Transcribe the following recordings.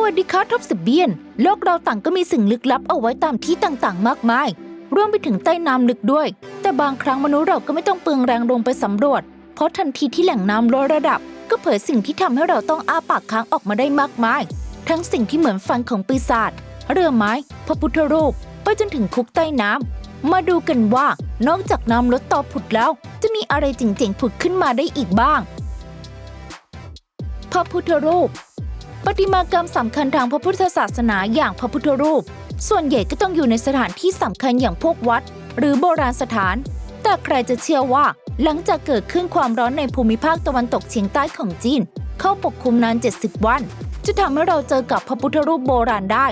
วัสดีครับท็อปสิบเบียน โลกเราต่างก็มีสิ่งลึกลับเอาไว้ตามที่ต่างๆ มากมาย รวมไปถึงใต้น้ำลึกด้วย แต่บางครั้งมนุษย์เราก็ไม่ต้องเปลืองแรงลงไปสำรวจ เพราะทันทีที่แหล่งน้ำลดระดับ ก็เผยสิ่งที่ทำให้เราต้องอ้าปากค้างออกมาได้มากมาย ทั้งสิ่งที่เหมือนฟันของปีศาจเรือไม้ พระพุทธรูป ไปจนถึงคุกใต้น้ำมาดูกันว่านอกจากน้ำลดต่อผุดแล้ว จะมีอะไรเจ๋งๆผุดขึ้นมาได้อีกบ้าง พระพุทธรูป ประติมากรรมสำคัญทางพระพุทธศาสนาอย่างพระพุทธรูป ส่วนใหญ่ก็ต้องอยู่ในสถานที่สำคัญอย่างพวกวัด หรือโบราณสถาน แต่ใครจะเชื่อว่า หลังจากเกิดขึ้นความร้อนในภูมิภาคตะวันตกเฉียงใต้ของจีน เข้าปกคลุมนาน 70 วัน จะทำให้เราเจอกับพระพุทธรูปโบราณได้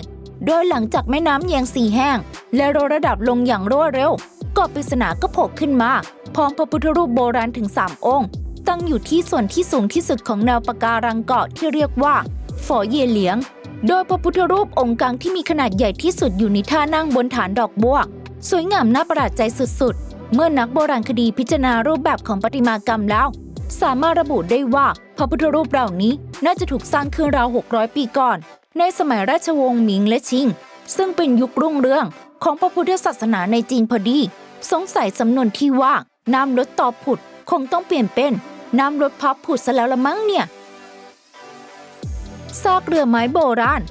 โดยหลังจากแม่น้ำแยงสีแห้ง และลดระดับลงอย่างรวดเร็วกาะปริศนาก็โผล่ขึ้นมา พร้อมพระพุทธรูปโบราณถึง 3 องค์ ตั้งอยู่ที่ส่วนที่สูงที่สุดของแนวปะการังเกาะที่เรียกว่า ฝอเยเหลียง โดยพระพุทธรูปองค์กลางที่มีขนาดใหญ่ที่สุดอยู่ในท่านั่งบนฐานดอกบัวสวยงามน่าประหลาดใจสุดๆ เมื่อนักโบราณคดีพิจารณารูปแบบของประติมากรรมแล้ว สามารถระบุได้ว่าพระพุทธรูปเหล่านี้น่าจะถูกสร้างขึ้นราว 600 ปีก่อน ในสมัยราชวงศ์หมิงและชิง ซึ่งเป็นยุครุ่งเรืองของพระพุทธศาสนาในจีนพอดี สงสัยสำนวนที่ว่าน้ำลดต่อผุดคงต้องเปลี่ยนเป็นน้ำลดพับผุดซะแล้วละมั้งเนี่ย ซากเรือไม้โบราณ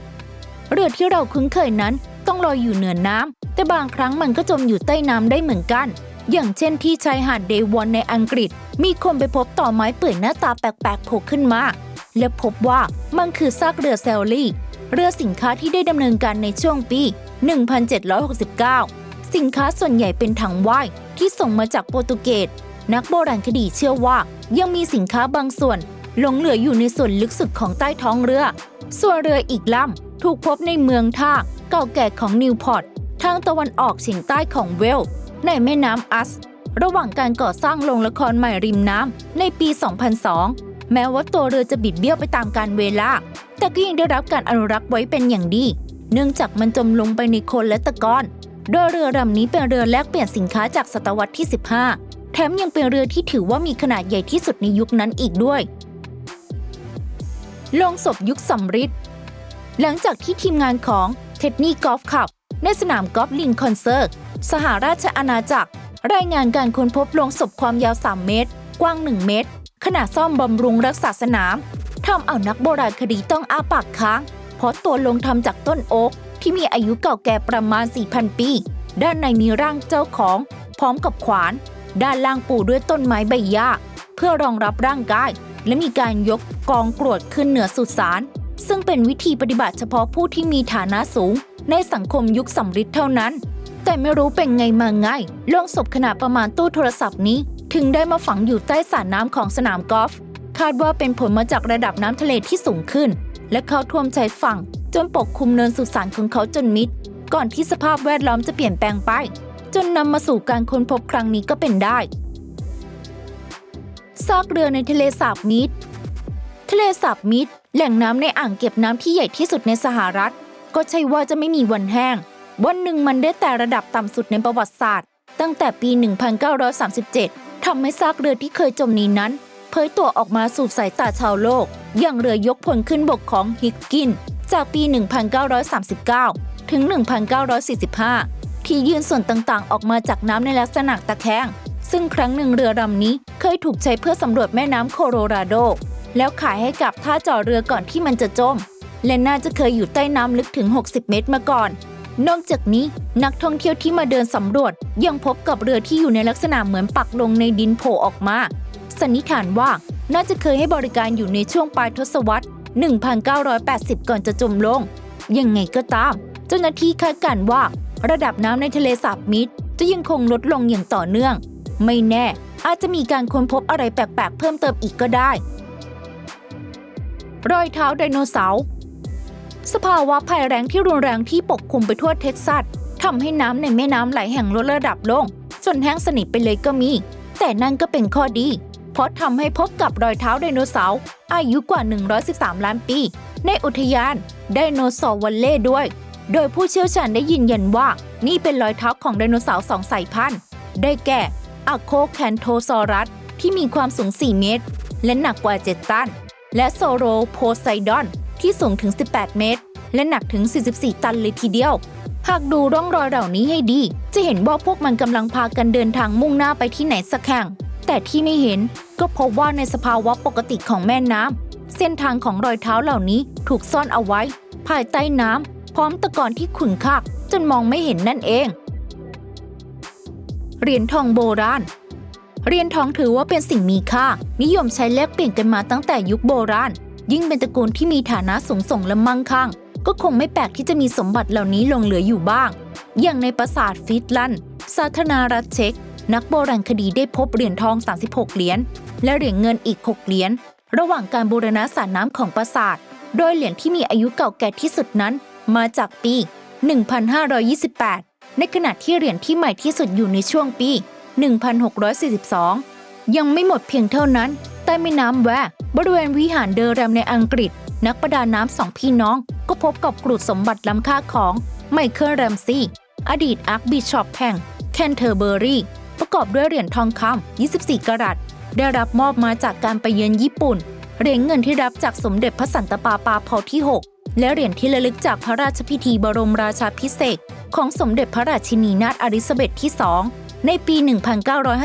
เรือที่เราคุ้นเคยนั้นต้องลอยอยู่เหนือน้ำ แต่บางครั้งมันก็จมอยู่ใต้น้ำได้เหมือนกัน อย่างเช่นที่ชายหาดเดวอนในอังกฤษ มีคนไปพบต่อไม้เปื่อยหน้าตาแปลกๆโผล่ขึ้นมา และพบว่ามันคือซากเรือเซลลี่ เรือสินค้าที่ได้ดำเนินการในช่วงปี 1769 สินค้าส่วนใหญ่เป็นถังว่ายที่ส่งมาจากโปรตุเกส นักโบราณคดีเชื่อว่ายังมีสินค้าบางส่วน หลงเหลืออยู่ในส่วนลึกสุดของใต้ท้องเรือ ส่วนเรืออีกลำถูกพบในเมืองท่าเก่าแก่ของนิวพอร์ตทางตะวันออกเฉียงใต้ของเวลส์ในแม่น้ำอัส ระหว่างการก่อสร้างโรงละครใหม่ริมน้ำในปี 2002 แม้ว่าตัวเรือจะบิดเบี้ยวไปตามกาลเวลา แต่ก็ยังได้รับการอนุรักษ์ไว้เป็นอย่างดี เนื่องจากมันจมลงไปในโคลนและตะกอนโดยเรือลำนี้เป็นเรือแลกเปลี่ยนสินค้าจากศตวรรษที่ 15 แถมยังเป็นเรือที่ถือว่ามีขนาดใหญ่ที่สุดในยุคนั้นอีกด้วย ลงศพยุคสำริดหลังจากที่ทีมงานของเท็ดนี่กอล์ฟคลับ ในสนามกอล์ฟลินคอนเซิร์ตสหราชอาณาจักร รายงานการค้นพบลงศพความยาว 3 เมตร กว้าง 1 เมตร ขนาดซ่อมบำรุงรักษาสนามทำเอานักโบราณคดีต้องอ้าปากค้าง เพราะตัวลงทำจากต้นโอ๊กที่มีอายุเก่าแก่ประมาณ 4,000 ปี ด้านในมีร่างเจ้าของ พร้อมกับขวาน ด้านล่างปูด้วยต้นไม้ใบหญ้าเพื่อรองรับร่างกาย และมีการยกกองกรวดขึ้นเหนือสุสานซึ่งเป็นวิธีปฏิบัติเฉพาะผู้ที่มีฐานะสูง ในสังคมยุคสำริดเท่านั้น แต่ไม่รู้เป็นไงมาไงโลงศพขนาดประมาณตู้โทรศัพท์นี้ ถึงได้มาฝังอยู่ใต้สระน้ำของสนามกอล์ฟคาดว่าเป็นผลมาจากระดับน้ำทะเลที่สูงขึ้น และเข้าท่วมชายฝั่ง จนปกคลุมเนินสุสานของเขาจนมิด ก่อนที่สภาพแวดล้อมจะเปลี่ยนแปลงไป จนนำมาสู่การค้นพบครั้งนี้ก็เป็นได้ ซากเรือในทะเลสาบมิดทะเลสาบมิดแหล่งน้ำในอ่างเก็บน้ำที่ใหญ่ที่สุดในสหรัฐ ก็ใช่ว่าจะไม่มีวันแห้ง วันหนึ่งมันได้แต่ระดับต่ำสุดในประวัติศาสตร์ ตั้งแต่ปี 1937 ทำให้ซากเรือที่เคยจมนี้นั้นเผยตัวออกมาสู่สายตาชาวโลก อย่างเรือยกพลขึ้นบกของฮิกกิน จากปี 1939 ถึง 1945 ที่ยื่นส่วนต่างๆ ออกมาจากน้ำในลักษณะตะแคง ซึ่งครั้งหนึ่งเรือลำนี้เคยถูกใช้เพื่อสำรวจแม่น้ำโคโลราโด แล้วขายให้กับท่าจอดเรือก่อนที่มันจะจม และน่าจะเคยอยู่ใต้น้ำลึกถึง 60 เมตรมาก่อน นอกจากนี้นักท่องเที่ยวที่มาเดินสำรวจ ยังพบกับเรือที่อยู่ในลักษณะเหมือนปักลงในดินโผล่ออกมา สันนิษฐานว่าน่าจะเคยให้บริการอยู่ในช่วงปลายทศวรรษ 1980 ก่อนจะจมลง ยังไงก็ตาม เจ้าหน้าที่คาดการณ์ว่า ระดับน้ำในทะเลสาบมิดจะยังคงลดลงอย่างต่อเนื่อง ไม่แน่ อาจจะมีการค้นพบอะไรแปลกๆ เพิ่มเติมอีกก็ได้ รอยเท้าไดโนเสาร์สภาวะภัยแรงที่รุนแรงที่ปกคลุมไปทั่วเท็กซัสทำให้น้ำในแม่น้ำไหลแห่งลดระดับลง จนแห้งสนิทไปเลยก็มี แต่นั่นก็เป็นข้อดี เพราะทำให้พบกับรอยเท้าไดโนเสาร์อายุกว่า 113 ล้านปี ในอุทยานไดโนเสาร์วัลเล่ด้วย โดยผู้เชี่ยวชาญได้ยืนยันว่า นี่เป็นรอยเท้าของไดโนเสาร์สองสายพันธุ์ ได้แก่ อะโคแคนโทซอรัส ที่มีความสูง 4 เมตร และหนักกว่า 7 ตัน และโซโรโพไซดอน ที่สูงถึง 18 เมตร และหนักถึง 44 ตันเลยทีเดียว หากดูร่องรอยเหล่านี้ให้ดี จะเห็นว่าพวกมันกำลังพากันเดินทางมุ่งหน้าไปที่ไหนสักแห่ง แต่ที่ไม่เห็นก็พบว่าในสภาวะปกติของแม่น้ำเส้นทางของรอยเท้าเหล่านี้ถูกซ่อนเอาไว้ ภายใต้น้ำพร้อมตะกอนที่ขุ่นคักจนมองไม่เห็นนั่นเอง เหรียญทองโบราณเหรียญทองถือว่าเป็นสิ่งมีค่า นิยมใช้แลกเปลี่ยนกันมาตั้งแต่ยุคโบราณ ยิ่งเป็นตระกูลที่มีฐานะสูงส่งและมั่งคั่ง ก็คงไม่แปลกที่จะมีสมบัติเหล่านี้หลงเหลืออยู่บ้าง อย่างในปราสาทฟิตลันด์สาธารณรัฐเช็กนักโบราณคดีได้พบเหรียญทอง 36 เหรียญและเหรียญเงินอีก 6 เหรียญระหว่างการบูรณะสระน้ำของปราสาท โดยเหรียญที่มีอายุเก่าแก่ที่สุดนั้น มาจากปี 1528 ในขณะที่เหรียญที่ใหม่ที่สุดอยู่ในช่วงปี 1642 ยังไม่หมดเพียงเท่านั้น ใต้แม่น้ำแวร์บริเวณวิหารเดอแรมในอังกฤษ นักประดาน้ำสองพี่น้อง ก็พบกับกรุดสมบัติล้ำค่าของไมเคิลแรมซีอดีตอาร์คบิชอปแห่งแคนเทอร์เบอรีประกอบด้วยเหรียญทองคำ 24 กรัต ได้รับมอบมาจากการไปเยือนญี่ปุ่น เหรียญเงินที่รับจากสมเด็จพระสันตะปาปาพอที่ 6 และเหรียญที่ระลึกจากพระราชพิธีบรมราชาพิเศษของสมเด็จพระราชินีนาถอลิซาเบธที่ 2 ในปี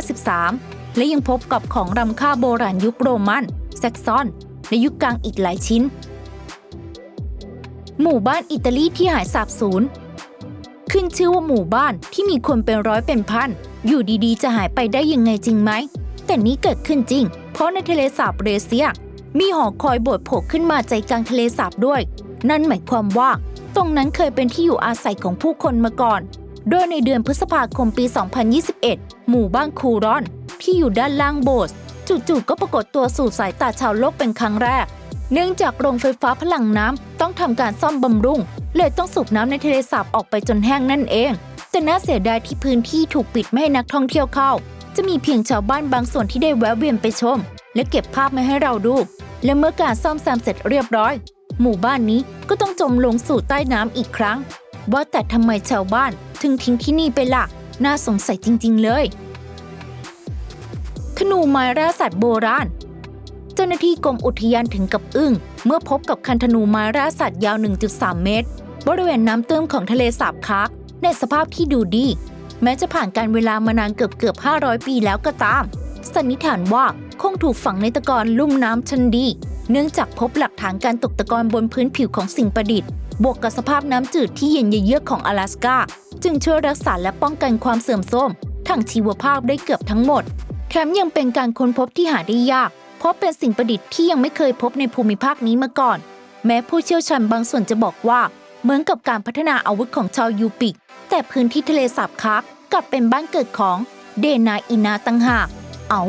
1953 และยังพบกับของรำค่าโบราณยุคโรมันแซกซอนและยุคกลางอีกหลายชิ้น หมู่บ้านอิตาลีที่หายสาบสูญขึ้นชื่อว่าหมู่บ้านที่มีคนเป็นร้อยเป็นพัน อยู่ดีๆ จะหายไปได้ยังไงจริงไหม แต่นี้เกิดขึ้นจริง เพราะในทะเลสาบเรเซีย มีหอคอยโบสถ์โผล่ขึ้นมาใจกลางทะเลสาบด้วย นั่นหมายความว่า ตรงนั้นเคยเป็นที่อยู่อาศัยของผู้คนมาก่อน โดยในเดือนพฤษภาคมปี 2021 หมู่บ้านคูรอน ที่อยู่ด้านล่างโบสถ์จู่ๆก็ปรากฏตัวสู่สายตาชาวโลกเป็นครั้งแรก เนื่องจากโรงไฟฟ้าพลังน้ำต้องทำการซ่อมบำรุง เลยต้องสูบน้ำในทะเลสาบออกไปจนแห้งนั่นเอง แต่น่าเสียดายที่พื้นที่ถูกปิดไม่ให้นักท่องเที่ยวเข้า จะมีเพียงชาวบ้านบางส่วนที่ได้แวะเวียนไปชม และเก็บภาพมาให้เราดู และเมื่อการซ่อมแซมเสร็จเรียบร้อย หมู่บ้านนี้ก็ต้องจมลงสู่ใต้น้ำอีกครั้ง ว่าแต่ทำไมชาวบ้านถึงทิ้งที่นี่ไปล่ะ น่าสงสัยจริง ๆ เลย ธนูไม้ล่าสัตว์โบราณ เจ้าหน้าที่กรมอุทยานถึงกับอึ้ง เมื่อพบกับคันธนูไม้ล่าสัตว์ยาว 1.3 เมตร บริเวณน้ำเตื้นของทะเลสาบคาร์กในสภาพที่ดูดี แม้จะผ่านการเวลามานานเกือบเกือบ500 ปีแล้วก็ตาม สันนิษฐานว่า คงถูกฝังในตะกอนลุ่มน้ำชันดี เนื่องจากพบหลักฐานการตกตะกอนบนพื้นผิวของสิ่งประดิษฐ์ บวกกับสภาพน้ำจืดที่เย็นเยือกของ阿拉สกาจึงช่วยรักษาและป้องกันความเสื่อมโทรมทางชีวภาพได้เกือบทั้งหมด แถมยังเป็นการค้นพบที่หาได้ยาก เพราะเป็นสิ่งประดิษฐ์ที่ยังไม่เคยพบในภูมิภาคนี้มาก่อน แม้ผู้เชี่ยวชาญบางส่วนจะบอกว่า เหมือนกับการพัฒนาอาวุธของชาวยูปิก แต่พื้นที่ทะเลสาบคาร์กกลับเป็นบ้านเกิดของเดนาอินาตังหาก เอา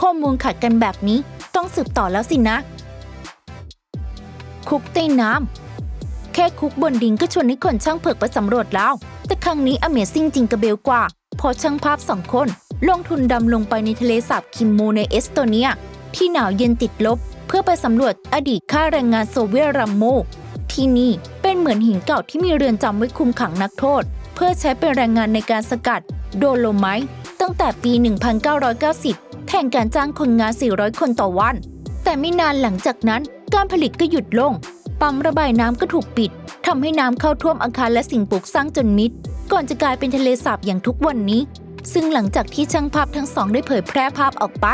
ข้อมูลขัดกันแบบนี้ต้องสืบต่อแล้วสินะ คุกใต้น้ำแค่คุกบนดินก็ชวนให้คนช่างเผือกไปสำรวจแล้ว แต่ครั้งนี้อเมซิ่งจริงกระเบลกว่า พอช่างภาพสองคน ลงทุนดำลงไปในทะเลสาบคิมโมในเอสโตเนีย ที่หนาวเย็นติดลบ เพื่อไปสำรวจอดีตข้าแรงงานโซเวียตรัมโม ที่นี่เป็นเหมือนหินเก่าที่มีเรือนจำไว้คุมขังนักโทษ เพื่อใช้เป็นแรงงานในการสกัด โดโลไมต์ ตั้งแต่ปี 1990 แทนการจ้างคนงาน 400 คนต่อวัน แต่ไม่นานหลังจากนั้นการผลิตก็หยุดลง ปั๊มระบายน้ำก็ถูกปิดทำให้น้ำเข้าท่วมอาคารและสิ่งปลูกสร้างจนมิด ก่อนจะกลายเป็นทะเลสาบอย่างทุกวันนี้ ซึ่งหลังจากที่ช่างภาพทั้งสองได้เผยแพร่ภาพออกไป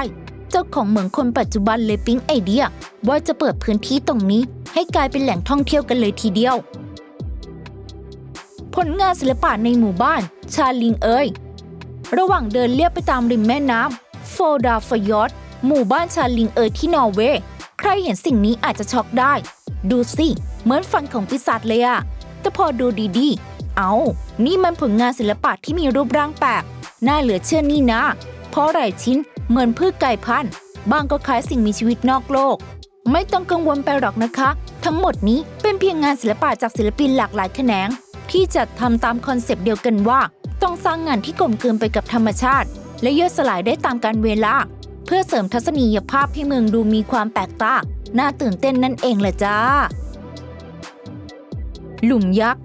เจ้าของเหมืองคนปัจจุบันเลยปิ๊งไอเดีย ว่าจะเปิดพื้นที่ตรงนี้ ให้กลายเป็นแหล่งท่องเที่ยวกันเลยทีเดียว ผลงานศิลปะในหมู่บ้าน ชาลิงเอ๋ย ระหว่างเดินเลียบไปตามริมแม่น้ำโฟดาฟยอตหมู่บ้านชาลิงเอยที่นอร์เวย์ใครเห็นสิ่งนี้อาจจะช็อกได้ ดูสิ เหมือนฟันของปีศาจเลยอะแต่พอดูดีๆ เอา นี่มันผลงานศิลปะที่มีรูปร่างแปลกน่าเหลือเชื่อนี่นะ เพราะหลายชิ้นเหมือนพืชไก่พันธุ์บางก็คล้ายสิ่งมีชีวิตนอกโลก ไม่ต้องกังวลไปหรอกนะคะ ทั้งหมดนี้เป็นเพียงงานศิลปะจากศิลปินหลากหลายแขนง ที่จัดทำตามคอนเซปต์เดียวกันว่า ต้องสร้างงานที่กลมกลืนไปกับธรรมชาติ และย่อยสลายได้ตามการเวลา เพื่อเสริมทัศนียภาพให้เมืองดูมีความแปลกตาน่าตื่นเต้นนั่นเองแหละจ้า หลุมยักษ์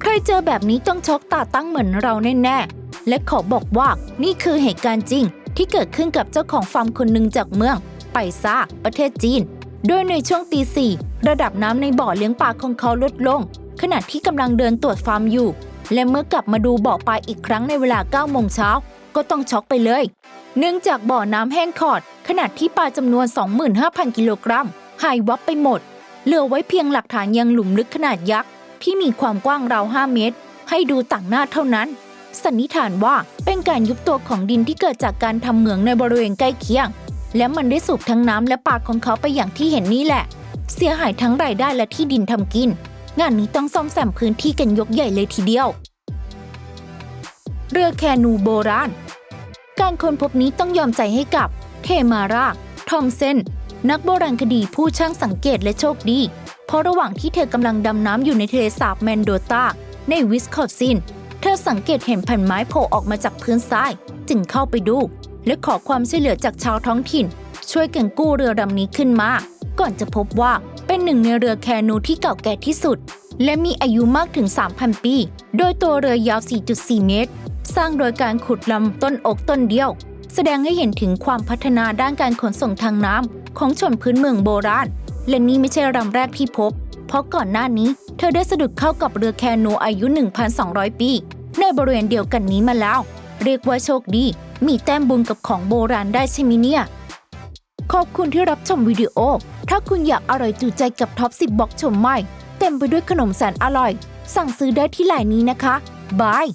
ใครเจอแบบนี้ต้องช็อกตาตั้งเหมือนเราแน่ๆ และขอบอกว่านี่คือเหตุการณ์จริง ที่เกิดขึ้นกับเจ้าของฟาร์มคนหนึ่งจากเมือง ไปซ่าประเทศจีน โดยในช่วงตีสี่ระดับน้ำในบ่อเลี้ยงปลาของเขาลดลง ขณะที่กำลังเดินตรวจฟาร์มอยู่ และเมื่อกลับมาดูบ่อปลาอีกครั้งในเวลา9โมงเช้าก็ต้องช็อกไปเลย เนื่องจากบ่อน้ำแห้งขอด ขนาดที่ปลาจำนวน 25,000 กิโลกรัมหายวับไปหมด เหลือไว้เพียงหลักฐานยังหลุมลึกขนาดยักษ์ ที่มีความกว้างราว 5 เมตร ให้ดูต่างหน้าเท่านั้น สันนิษฐานว่าเป็นการยุบตัวของดินที่เกิดจากการทำเหมืองในบริเวณใกล้เคียง และมันได้สูบทั้งน้ำและปากของเขาไปอย่างที่เห็นนี่แหละ เสียหายทั้งรายได้และที่ดินทำกิน งานนี้ต้องซ่อมแซมพื้นที่กันยกใหญ่เลยทีเดียว เรือแคนูโบราณ การค้นพบนี้ต้องยอมใจให้กับ เทมาราทอมเซน นักโบราณคดีผู้ช่างสังเกตและโชคดี เพราะระหว่างที่เธอกำลังดำน้ำอยู่ในทะเลสาบแมนโดตาในวิสคอนซิน เธอสังเกตเห็นแผ่นไม้โผล่ออกมาจากพื้นทราย จึงเข้าไปดู และขอความช่วยเหลือจากชาวท้องถิ่น ช่วยกันกู้เรือลำนี้ขึ้นมา ก่อนจะพบว่า เป็นหนึ่งในเรือแคนูที่เก่าแก่ที่สุด และมีอายุมากถึง 3,000 ปี โดยตัวเรือยาว 4.4 เมตร สร้างโดยการขุดลำต้นอกต้นเดียว แสดงให้เห็นถึงความพัฒนาด้านการขนส่งทางน้ำของชนพื้นเมืองโบราณ และนี่ไม่ใช่ลำแรกที่พบ เพราะก่อนหน้านี้เธอได้สะดุดเข้ากับเรือแคนูอายุ 1,200 ปี ในบริเวณเดียวกันนี้มาแล้ว เรียกว่าโชคดี มีแต้มบุญกับของโบราณได้ใช่ไหมเนี่ย ขอบคุณที่รับชมวิดีโอ ถ้าคุณอยากอร่อยจูใจกับท็อป 10บ็อกชมใหม่ เต็มไปด้วยขนมแสนอร่อย สั่งซื้อได้ที่ไลน์นี้นะคะบาย